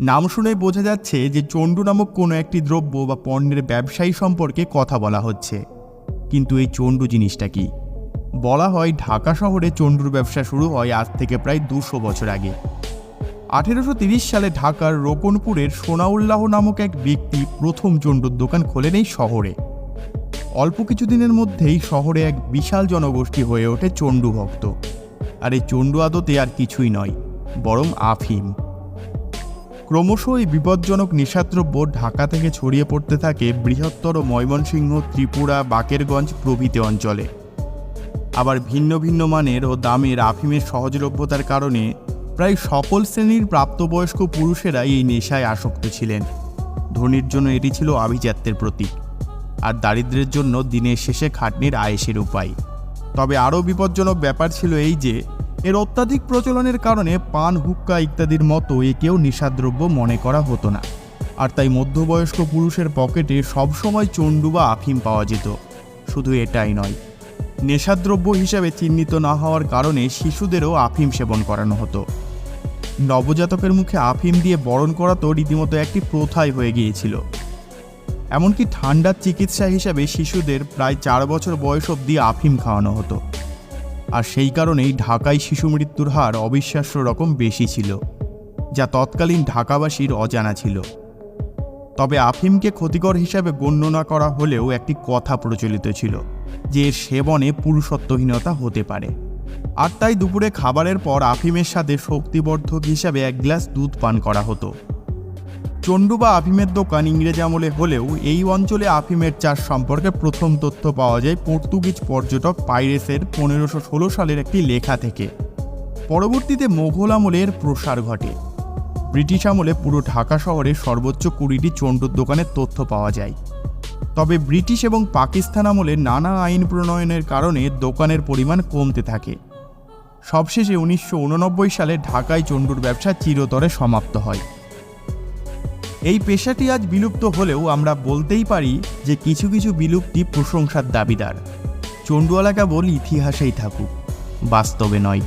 নাম শুনেই বোঝা যাচ্ছে যে চণ্ডু নামক কোনো একটি দ্রব্য বা পণ্যের ব্যবসায়ী সম্পর্কে কথা বলা হচ্ছে। কিন্তু এই চণ্ডু জিনিসটা কি? বলা হয় ঢাকা শহরে চণ্ডুর ব্যবসা শুরু হয় আজ থেকে প্রায় দুশো বছর আগে। আঠেরোশো সালে ঢাকার রোকনপুরের সোনাউল্লাহ নামক এক ব্যক্তি প্রথম চণ্ডুর দোকান খোলেন এই শহরে। অল্প কিছুদিনের মধ্যেই শহরে এক বিশাল জনগোষ্ঠী হয়ে ওঠে চণ্ডু ভক্ত। আর এই চণ্ডু আদতে আর কিছুই নয়, বরং আফিম। ক্রমশ এই বিপজ্জনক নেশাদ্রব্য ঢাকা থেকে ছড়িয়ে পড়তে থাকে বৃহত্তর ময়মনসিংহ, ত্রিপুরা, বাকেরগঞ্জ প্রভৃতি অঞ্চলে। আবার ভিন্ন ভিন্ন মানের ও দামের আফিমের সহজলভ্যতার কারণে প্রায় সকল শ্রেণির প্রাপ্তবয়স্ক পুরুষেরা এই নেশায় আসক্ত ছিলেন। ধনির জন্য এটি ছিল আভিজাত্যের প্রতীক, আর দারিদ্রের জন্য দিনের শেষে খাটনির আয়েসের উপায়। তবে আরও বিপজ্জনক ব্যাপার ছিল এই যে এর অত্যাধিক প্রচলনের কারণে পান, হুক্কা ইত্যাদির মতো একেও নিশাদ্রব্য মনে করা হতো না। আর তাই মধ্যবয়স্ক পুরুষের পকেটে সবসময় চণ্ডু বা আফিম পাওয়া যেত। শুধু এটাই নয়, নেশাদ্রব্য হিসাবে চিহ্নিত না হওয়ার কারণে শিশুদেরও আফিম সেবন করানো হতো। নবজাতকের মুখে আফিম দিয়ে বরণ করা তো রীতিমতো একটি প্রথাই হয়ে গিয়েছিল। এমনকি ঠান্ডার চিকিৎসা হিসাবে শিশুদের প্রায় চার বছর বয়স অবধি আফিম খাওয়ানো হতো। আর সেই কারণেই ঢাকায় শিশু মৃত্যুর হার অবিশ্বাস্য রকম বেশি ছিল, যা তৎকালীন ঢাকাবাসীর অজানা ছিল। তবে আফিমকে ক্ষতিকর হিসাবে গণ্য না করা হলেও একটি কথা প্রচলিত ছিল, যে এর সেবনে পুরুষত্বহীনতা হতে পারে। আর তাই দুপুরে খাবারের পর আফিমের সাথে শক্তিবর্ধক হিসাবে এক গ্লাস দুধ পান করা হতো। চণ্ডু বা আফিমের দোকান ইংরেজ আমলে হলেও এই অঞ্চলে আফিমের চাষ সম্পর্কে প্রথম তথ্য পাওয়া যায় পর্তুগিজ পর্যটক পাইরেসের পনেরোশো ষোলো সালের একটি লেখা থেকে। পরবর্তীতে মোঘল আমলের প্রসার ঘটে। ব্রিটিশ আমলে পুরো ঢাকা শহরে সর্বোচ্চ কুড়িটি চণ্ডুর দোকানের তথ্য পাওয়া যায়। তবে ব্রিটিশ এবং পাকিস্তান আমলে নানা আইন প্রণয়নের কারণে দোকানের পরিমাণ কমতে থাকে। সবশেষে উনিশশো উননব্বই সালে ঢাকায় চণ্ডুর ব্যবসা চিরতরে সমাপ্ত হয়। এই পেশাটি আজ বিলুপ্ত হলেও আমরা বলতেই পারি যে কিছু কিছু বিলুপ্তি প্রশংসার দাবিদার। চণ্ডুয়ালা বল ইতিহাসেই থাকুক, বাস্তবে নয়।